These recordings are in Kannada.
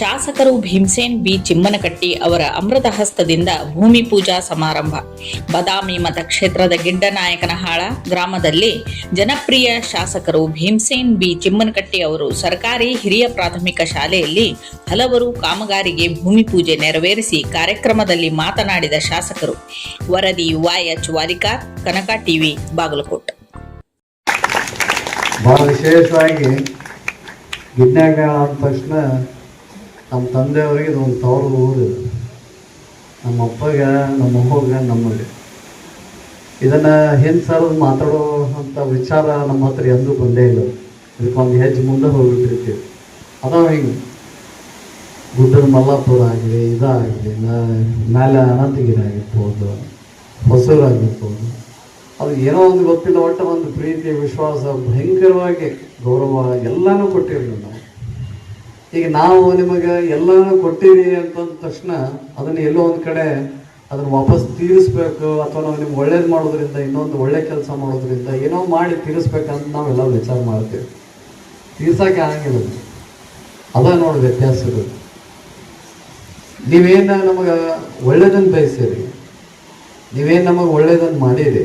ಶಾಸಕರು ಭೀಮಸೇನ್ ಬಿ ಚಿಮ್ಮನಕಟ್ಟಿ ಅವರ ಅಮೃತ ಹಸ್ತದಿಂದ ಭೂಮಿ ಪೂಜಾ ಸಮಾರಂಭ. ಬದಾಮಿ ಮತಕ್ಷೇತ್ರದ ಗಿಡ್ಡನಾಯಕನಹಾಳ ಗ್ರಾಮದಲ್ಲಿ ಜನಪ್ರಿಯ ಶಾಸಕರು ಭೀಮಸೇನ್ ಬಿ ಚಿಮ್ಮನಕಟ್ಟಿ ಅವರು ಸರ್ಕಾರಿ ಹಿರಿಯ ಪ್ರಾಥಮಿಕ ಶಾಲೆಯಲ್ಲಿ ಹಲವರು ಕಾಮಗಾರಿಗೆ ಭೂಮಿ ಪೂಜೆ ನೆರವೇರಿಸಿ ಕಾರ್ಯಕ್ರಮದಲ್ಲಿ ಮಾತನಾಡಿದ ಶಾಸಕರು. ವರದಿ Y H Valikar, Kanaka TV, Bagalkote. ಬಹಳ ವಿಶೇಷವಾಗಿ ಗಿಡ್ಡಾಗ ಅಂದ ತಕ್ಷಣ ನಮ್ಮ ತಂದೆಯವರಿಗೆ ಒಂದು ತವರು ಊರು. ನಮ್ಮ ಅಪ್ಪಗೆ, ನಮ್ಮ ನಮಗೆ. ಇದನ್ನು ಸರ್ ಮಾತಾಡೋ ಅಂತ ವಿಚಾರ ನಮ್ಮ ಹತ್ರ ಎಂದೂ ಬಂದೇ ಇಲ್ಲ. ಇದಕ್ಕೊಂದು ಹೆಜ್ಜೆ ಮುಂದೆ ಹೋಗ್ಬಿಟ್ಟಿರ್ತೀವಿ. ಅದಾವ ಹಿಂಗೆ. ಗುಡ್ಡದ ಮಲ್ಲಾಪುರ ಆಗಲಿ ಇದಾಗಲಿ ಮೇಲೆ ಅನಂತಗಿರಿ ಆಗಿರ್ಬೋದು ಹೊಸೂರು ಆಗಿರ್ಬೋದು ಅದು ಏನೋ ಒಂದು ಗೊತ್ತಿಲ್ಲ, ಒಟ್ಟು ಒಂದು ಪ್ರೀತಿ, ವಿಶ್ವಾಸ, ಭಯಂಕರವಾಗಿ ಗೌರವ ಎಲ್ಲಾನು ಕೊಟ್ಟಿರಲಿಲ್ಲ. ನಾವು ಈಗ ನಾವು ನಿಮಗೆ ಎಲ್ಲಾನು ಕೊಟ್ಟಿರಿ ಅಂತಂದ ತಕ್ಷಣ ಅದನ್ನು ಎಲ್ಲೋ ಒಂದು ಕಡೆ ಅದನ್ನು ವಾಪಸ್ ತೀರಿಸ್ಬೇಕು ಅಥವಾ ನಾವು ನಿಮ್ಗೆ ಒಳ್ಳೇದು ಮಾಡೋದ್ರಿಂದ, ಇನ್ನೊಂದು ಒಳ್ಳೆ ಕೆಲಸ ಮಾಡೋದ್ರಿಂದ ಏನೋ ಮಾಡಿ ತೀರಿಸ್ಬೇಕಂತ ನಾವೆಲ್ಲ ವಿಚಾರ ಮಾಡ್ತೀವಿ. ತೀರ್ಸಕ್ಕೆ ಆಗಂಗಿಲ್ಲ. ಅದು. ಅದ ನೋಡಿ ವ್ಯತ್ಯಾಸ ಇರೋದು ನೀವೇನು ನಮಗೆ ಒಳ್ಳೇದನ್ನು ಬಯಸಿರಿ ನೀವೇನು ನಮಗೆ ಒಳ್ಳೇದನ್ನು ಮಾಡಿರಿ?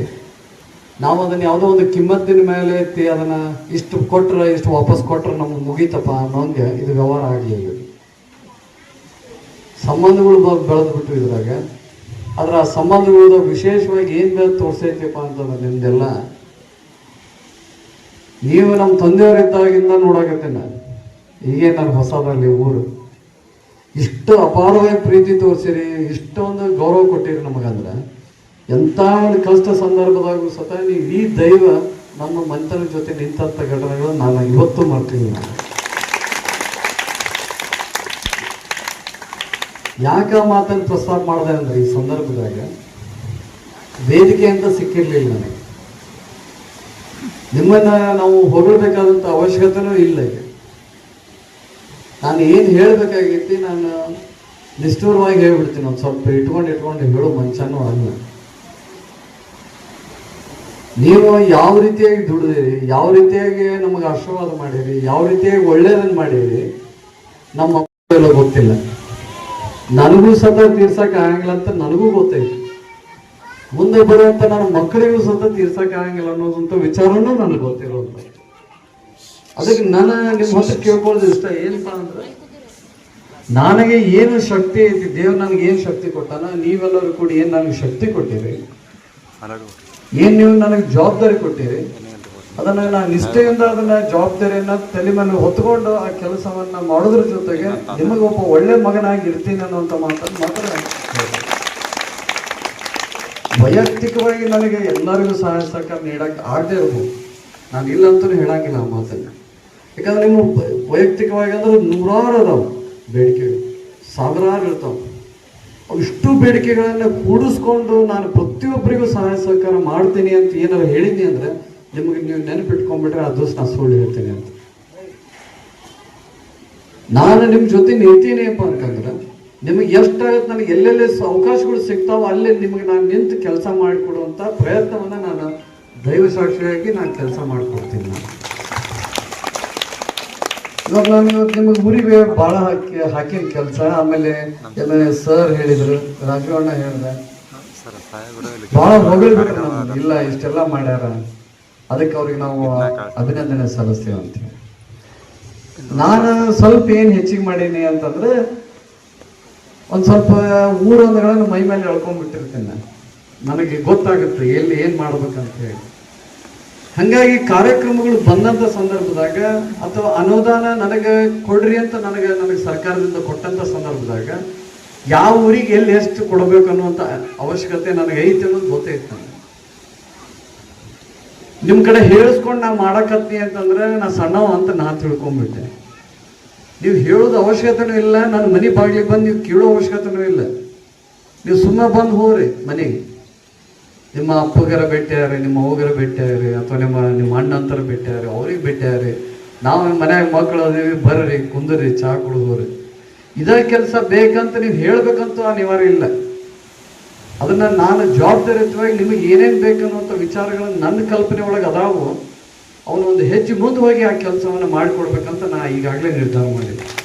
ನಾವು ಅದನ್ನ ಯಾವುದೋ ಒಂದು ಕಿಮ್ಮತ್ತಿನ ಮೇಲೆ ಎತ್ತಿ ಅದನ್ನ ಇಷ್ಟು ಕೊಟ್ರೆ, ಇಷ್ಟು ವಾಪಸ್ ಕೊಟ್ರೆ ನಮ್ಗೆ ಮುಗೀತಪ್ಪ ಅನ್ನೋಂಗೆ ಇದು ವ್ಯವಹಾರ ಆಗಲಿಲ್ಲ ಸಂಬಂಧಗಳು ಬೆಳೆದು ಬಿಟ್ಟು ಇದ್ರಾಗ. ಆದ್ರೆ ಆ ಸಂಬಂಧಗಳದ ವಿಶೇಷವಾಗಿ ಏನು ಬೆಳೆದು ತೋರಿಸೈತಿಪ್ಪ ಅಂತಂದ್ರೆ ನಿಮ್ದೆಲ್ಲ ನೀವು ನಮ್ಮ ತಂದೆಯವರಿದ್ದಾಗಿಂದ ನೋಡಾಕತ್ತೆ ನಾನು. ಹೀಗೆ ನಾನು ಹೊಸದಲ್ಲಿ ಊರು. ಇಷ್ಟು ಅಪಾರವಾಗಿ ಪ್ರೀತಿ ತೋರಿಸಿರಿ, ಇಷ್ಟೊಂದು ಗೌರವ ಕೊಟ್ಟಿರಿ ನಮಗಂದ್ರೆ. ಎಂಥ ಒಂದು ಕಷ್ಟ ಸಂದರ್ಭದಾಗೂ ಸತ ಈ ದೈವ ನಮ್ಮ ಮಂತನ ಜೊತೆ ನಿಂತಂಥ ಘಟನೆಗಳು ನಾನು ಇವತ್ತು ಮಾಡ್ತೀನಿ. ಯಾಕೆ ಮಾತನ್ನು ಪ್ರಸ್ತಾಪ ಮಾಡಿದೆ ಅಂದ್ರೆ ಈ ಸಂದರ್ಭದಾಗ ವೇದಿಕೆ ಅಂತ ಸಿಕ್ಕಿರ್ಲಿಲ್ಲ ನನಗೆ. ನಿಮ್ಮನ್ನ ನಾವು ಹೊರಡಬೇಕಾದಂಥ ಅವಶ್ಯಕತೆನೂ ಇಲ್ಲ ಈಗ. ನಾನು ಏನು ಹೇಳಬೇಕಾಗೈತಿ ನಾನು ನಿಷ್ಠೂರವಾಗಿ ಹೇಳ್ಬಿಡ್ತೀನಿ, ಒಂದು ಸ್ವಲ್ಪ ಇಟ್ಕೊಂಡು ಇಟ್ಕೊಂಡು ಹೇಳೋ, ಮಂಚನೂ ಅಲ್ಲ. ನೀವು ಯಾವ ರೀತಿಯಾಗಿ ದುಡಿದಿರಿ, ಯಾವ ರೀತಿಯಾಗಿ ನಮಗೆ ಆಶೀರ್ವಾದ ಮಾಡಿರಿ, ಯಾವ ರೀತಿಯಾಗಿ ಒಳ್ಳೇದನ್ನು ಮಾಡಿರಿ, ನಮ್ಮ ಗೊತ್ತಿಲ್ಲ. ನನಗೂ ಸತ ತೀರ್ಸಕ್ ಆಗಂಗಿಲ್ಲ ಅಂತ ನನಗೂ ಗೊತ್ತೈತಿ. ಮುಂದೆ ಬರುವಂತ ನನ್ನ ಮಕ್ಕಳಿಗೂ ಸತ ತೀರ್ಸಕ್ ಆಗಂಗಿಲ್ಲ ಅನ್ನೋದಂತ ವಿಚಾರನೂ ನನಗೆ ಗೊತ್ತಿರೋದು ಅದಕ್ಕೆ ನಾನು ನಿಮ್ಮ ಹೊಸ ಕೇಳ್ಕೊಳ್ಳೋದು ಇಷ್ಟ, ಏನಪ್ಪಾ ಅಂದ್ರೆ, ನನಗೆ ಏನು ಶಕ್ತಿ ಐತಿ, ದೇವ್ರು ನನಗೆ ಏನು ಶಕ್ತಿ ಕೊಟ್ಟಾನ, ನೀವೆಲ್ಲರೂ ಕೂಡ ಏನು ನನಗೆ ಶಕ್ತಿ ಕೊಟ್ಟಿರಿ? ಏನ್ ನೀವು ನನಗೆ ಜವಾಬ್ದಾರಿ ಕೊಟ್ಟಿರಿ? ಅದನ್ನ ನಾನು ನಿಷ್ಠೆಯಿಂದ ಅದನ್ನ ಜವಾಬ್ದಾರಿಯನ್ನ ತಲೆ ಮೇಲೆ ಹೊತ್ಕೊಂಡು ಆ ಕೆಲಸವನ್ನ ಮಾಡೋದ್ರ ಜೊತೆಗೆ ನಿಮಗೆ ಒಬ್ಬ ಒಳ್ಳೆ ಮಗನಾಗಿ ಇರ್ತೀನಿ ಅನ್ನುವಂತ ಮಾತನ್ನು ಮಾತ್ರ. ವೈಯಕ್ತಿಕವಾಗಿ ನನಗೆ ಎಲ್ಲರಿಗೂ ಸಹಾಯ ಸಹಕಾರ ನೀಡಕ್ ಆಗದೆ ಇರ್ಬೋದು. ನಾನು ಇಲ್ಲ ಅಂತಲೂ ಹೇಳಂಗಿಲ್ಲ ಆ ಮಾತನ್ನ. ಯಾಕಂದ್ರೆ ನಿಮ್ಮ ವೈಯಕ್ತಿಕವಾಗಿ ಅಂದ್ರೆ ನೂರಾರು ಅದಾವ ಬೇಡಿಕೆಗಳು. ಸಾವಿರಾರು ಇರ್ತಾವ. ಇಷ್ಟು ಬೇಡಿಕೆಗಳನ್ನ ಕೂಡಿಸ್ಕೊಂಡು ನಾನು ಪ್ರತಿಯೊಬ್ಬರಿಗೂ ಸಹಾಯ ಸಹಕಾರ ಮಾಡ್ತೀನಿ ಅಂತ ಏನಾರು ಹೇಳಿದ್ನಿ ಅಂದ್ರೆ ನಿಮಗೆ ನೀವು ನೆನಪಿಟ್ಕೊಂಡ್ಬಿಟ್ರೆ ಅದು ನಾನು ಸುಳ್ಳು ಅಂತ. ನಾನು ನಿಮ್ಮ ಜೊತೆ ನಿಲ್ತೀನಿಪ್ಪ ಅಂತಂದ್ರೆ ನಿಮಗೆ ಎಷ್ಟಾಗತ್ತೆ ನನಗೆ ಎಲ್ಲೆಲ್ಲಿ ಅವಕಾಶಗಳು ಸಿಗ್ತಾವ ಅಲ್ಲೇ ನಿಮಗೆ ನಾನು ನಿಂತು ಕೆಲಸ ಮಾಡಿಕೊಡುವಂಥ ಪ್ರಯತ್ನವನ್ನ ನಾನು ದೈವ ಸಾಕ್ಷಿಯಾಗಿ ನಾನು ಕೆಲಸ ಮಾಡಿಕೊಡ್ತೀನಿ. ನಾನು ಇವಾಗ ನಾನು ನಿಮಗೆ ಊರಿಗೆ ಭಾಳ ಹಾಕಿ ಹಾಕಿನ ಕೆಲಸ. ಆಮೇಲೆ ಎಲ್ಲ ಸರ್ ಹೇಳಿದ್ರು, ರಾಜವಣ್ಣ ಹೇಳ್ದೆ ಭಾಳ ಹೊಗಳ್ಬೇಕು ಇಲ್ಲ, ಇಷ್ಟೆಲ್ಲ ಮಾಡ್ಯಾರ. ಅದಕ್ಕೆ ಅವ್ರಿಗೆ ನಾವು ಅಭಿನಂದನೆ ಸಲ್ಲಿಸ್ತೀವಿ ಅಂತ ನಾನು ಸ್ವಲ್ಪ ಏನು ಹೆಚ್ಚಿಗೆ ಮಾಡೀನಿ ಅಂತಂದ್ರೆ, ಒಂದು ಸ್ವಲ್ಪ ಊರೊಂದುಗಳನ್ನು ಮೈ ಮೇಲೆ ಎಳ್ಕೊಂಡ್ಬಿಟ್ಟಿರ್ತೀನಿ ನಾನು. ನನಗೆ ಗೊತ್ತಾಗುತ್ತೆ ಎಲ್ಲಿ ಏನು ಮಾಡ್ಬೇಕಂತ ಹೇಳಿ. ಹಂಗಾಗಿ ಕಾರ್ಯಕ್ರಮಗಳು ಬಂದಂಥ ಸಂದರ್ಭದಾಗ ಅಥವಾ ಅನುದಾನ ನನಗೆ ಕೊಡ್ರಿ ಅಂತ ನನಗೆ ನನಗೆ ಸರ್ಕಾರದಿಂದ ಕೊಟ್ಟಂಥ ಸಂದರ್ಭದಾಗ ಯಾವ ಊರಿಗೆ ಎಲ್ಲಿ ಎಷ್ಟು ಕೊಡಬೇಕು ಅನ್ನುವಂಥ ಅವಶ್ಯಕತೆ ನನಗೆ ಐತಿ ಅನ್ನೋದು ಗೊತ್ತೈತಿ ನಿಮ್ಮ ಕಡೆ ಹೇಳಿಸ್ಕೊಂಡು ನಾ ಮಾಡಕತ್ತಿ ಅಂತಂದ್ರೆ ನಾ ಸಣ್ಣವ ಅಂತ ನಾ ತಿಳ್ಕೊಂಡ್ಬಿಟ್ಟೆ ನೀವು ಹೇಳೋದು ಅವಶ್ಯಕತೆನೂ ಇಲ್ಲ, ನನ್ನ ಮನೆ ಬಾಗಿಲಿಗೆ ಬಂದು ನೀವು ಕೇಳೋ ಅವಶ್ಯಕತೆನೂ ಇಲ್ಲ. ನೀವು ಸುಮ್ಮನೆ ಬಂದು ಹೋಗ್ರಿ ಮನೆಗೆ. ನಿಮ್ಮ ಅಪ್ಪಗರ ಭೇಟಿಯಾರಿ ನಿಮ್ಮ ಅವ್ವಗರ ಭೇಟಿಯಾರಿ ಅಥವಾ ನಿಮ್ಮ ನಿಮ್ಮ ಅಣ್ಣಂತರ ಭೇಟಿಯಾರಿ ಅವ್ರಿಗೆ ಭೇಟಿಯಾರಿ ನಾವು ಮನ್ಯಾಗ ಮಕ್ಕಳು ಅದೀವಿ, ಬರ್ರಿ, ಕುಂದ್ರಿ ಚಹಾ ಕುಡಿದ್ರಿ ಇದೇ ಕೆಲಸ ಬೇಕಂತ ನೀವು ಹೇಳ್ಬೇಕಂತ ಅನಿವಾರ್ಯ ಇಲ್ಲ. ಅದನ್ನ ನಾನು ಜವಾಬ್ದಾರಿಯುತವಾಗಿ ನಿಮಗೆ ಏನೇನು ಬೇಕನ್ನುವಂಥ ವಿಚಾರಗಳನ್ನು ನನ್ನ ಕಲ್ಪನೆ ಒಳಗೆ ಅದಾವು. ಅವನು ಒಂದು ಹೆಜ್ಜೆ ಮುಂದೆ ಹೋಗಿ ಆ ಕೆಲಸವನ್ನು ಮಾಡಿಕೊಡ್ಬೇಕಂತ ನಾ ಈಗಾಗಲೇ ನಿರ್ಧಾರ ಮಾಡಿದ್ದೆ.